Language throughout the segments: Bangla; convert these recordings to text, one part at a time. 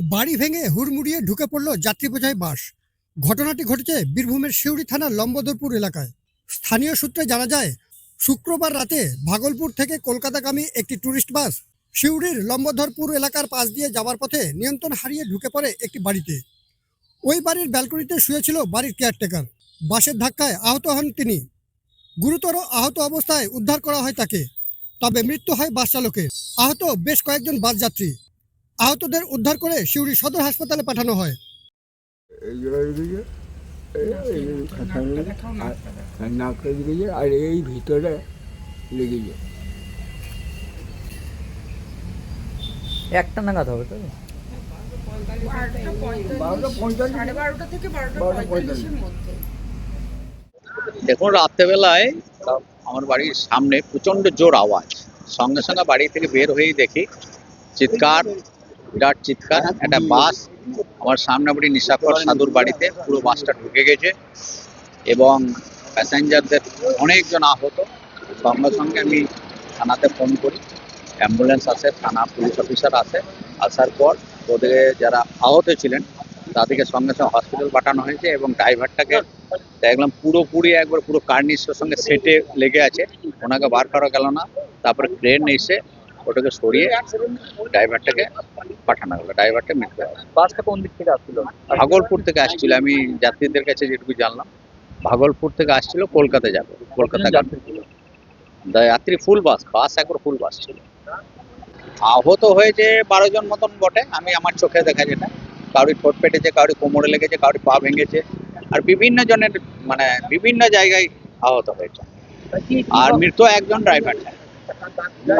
বাড়ি ভেঙে হুড়মুড়িয়ে ঢুকে পড়ল যাত্রী বোঝাই বাস। ঘটনাটি ঘটেছে বীরভূমের শিউড়ি থানার লম্বদরপুর এলাকায়। স্থানীয় সূত্রে জানা যায়, শুক্রবার রাতে ভাগলপুর থেকে কলকাতাগামী একটি ট্যুরিস্ট বাস শিউড়ির লম্বধরপুর এলাকার পাশ দিয়ে যাওয়ার পথে নিয়ন্ত্রণ হারিয়ে ঢুকে পড়ে একটি বাড়িতে। ওই বাড়ির ব্যালকনিতে শুয়েছিল বাড়ির কেয়ারটেকার। বাসের ধাক্কায় আহত হন তিনি। গুরুতর আহত অবস্থায় উদ্ধার করা হয় তাকে। তবে মৃত্যু হয় বাস চালকের। আহত বেশ কয়েকজন বাস যাত্রী। আহতদের উদ্ধার করে সিউড়ি সদর হাসপাতালে পাঠানো হয়। আর এই ভিতরে লেগেছে একটা নাগাদ হবে তো? দেখুন রাত্রেবেলায় আমার বাড়ির সামনে প্রচণ্ড জোর আওয়াজ। সঙ্গে সঙ্গে বাড়ি থেকে বের হয়েই দেখি চিৎকার বিরাট চিৎকার একটা বাস আমার সামনে বাড়ি নিশাকর সাধুর বাড়িতে পুরো বাসটা ঢুকে গেছে। এবং প্যাসেঞ্জারদের অনেকজন আহত। সঙ্গে সঙ্গে আমি থানাতে ফোন করি। অ্যাম্বুলেন্স আসে থানা পুলিশ অফিসার আসে আসার পর ওদের যারা আহত ছিলেন তাদেরকে সঙ্গে সঙ্গে হসপিটাল পাঠানো হয়েছে এবং ড্রাইভারটাকে দেখলাম পুরোপুরি একবার পুরো কার্নিসের সঙ্গে সেটে লেগে আছে। ওনাকে বার করা গেল না। তারপরে ক্রেন এসে ওটাকে সরিয়ে ড্রাইভারটাকে পাঠানো গেলো ড্রাইভারটা মৃত্যু বাসটা কোন দিক থেকে আসছিল? ভাগলপুর থেকে আসছিল আমি যাত্রীদের কাছে যেটুকু জানলাম ভাগলপুর থেকে আসছিল কলকাতা যাবে কলকাতা যাত্রী যাত্রী ফুল বাস বাস একবার ফুল বাস ছিল। আহত হয়েছে বারো জন মতন বটে আমি আমার চোখে দেখা যেটা। কাউরি ঠোঁট পেটেছে কাউরি কোমরে লেগেছে কাউরি পা ভেঙেছে আর বিভিন্ন জনের মানে বিভিন্ন জায়গায় আহত হয়েছে। আর মৃত একজন ড্রাইভার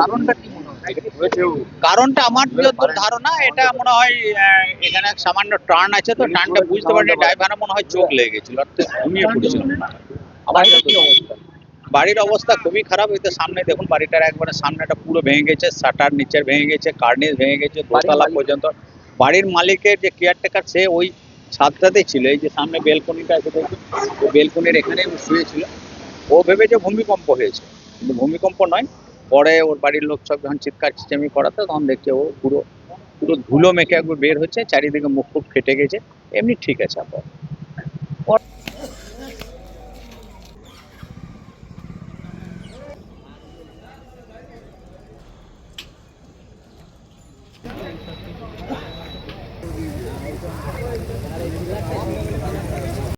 কারণটা কি মনে হয়? কারণটা আমার যতদূর ধারণা এটা মনে হয় এখানে এক সামান্য টার্ন আছে তো টার্নটা বুঝতে পারিনি ড্রাইভারের মনে হয় চোখ লেগে গেছিল তো ঘুমিয়ে পড়েছিল। আমার কি অবস্থা? বাড়ির অবস্থা খুবই খারাপ এতে সামনে দেখুন বাড়িটার একবারে সামনেটা পুরো ভেঙে গেছে শাটার নিচের ভেঙে গেছে কার্নিস ভেঙে গেছে দোতলা পর্যন্ত। বাড়ির মালিকের যে কেয়ারটেকার সে ওই ছাদটাতেই ছিল এই যে সামনে বেলকনিটা আছে দেখুন ওই বেলকনির এখানে শুয়েছিল। ও ভেবেছে ভূমিকম্প হয়েছে কিন্তু ভূমিকম্প নয় পরে ওর বাড়ির লোক সব যখন চিৎকার চিচামি করাতো, তখন দেখছে ও পুরো পুরো ধুলো মেখে একবার বের হচ্ছে, চারিদিকে মুখ ফুট ফেটে গেছে, এমনি ঠিক আছে আপনার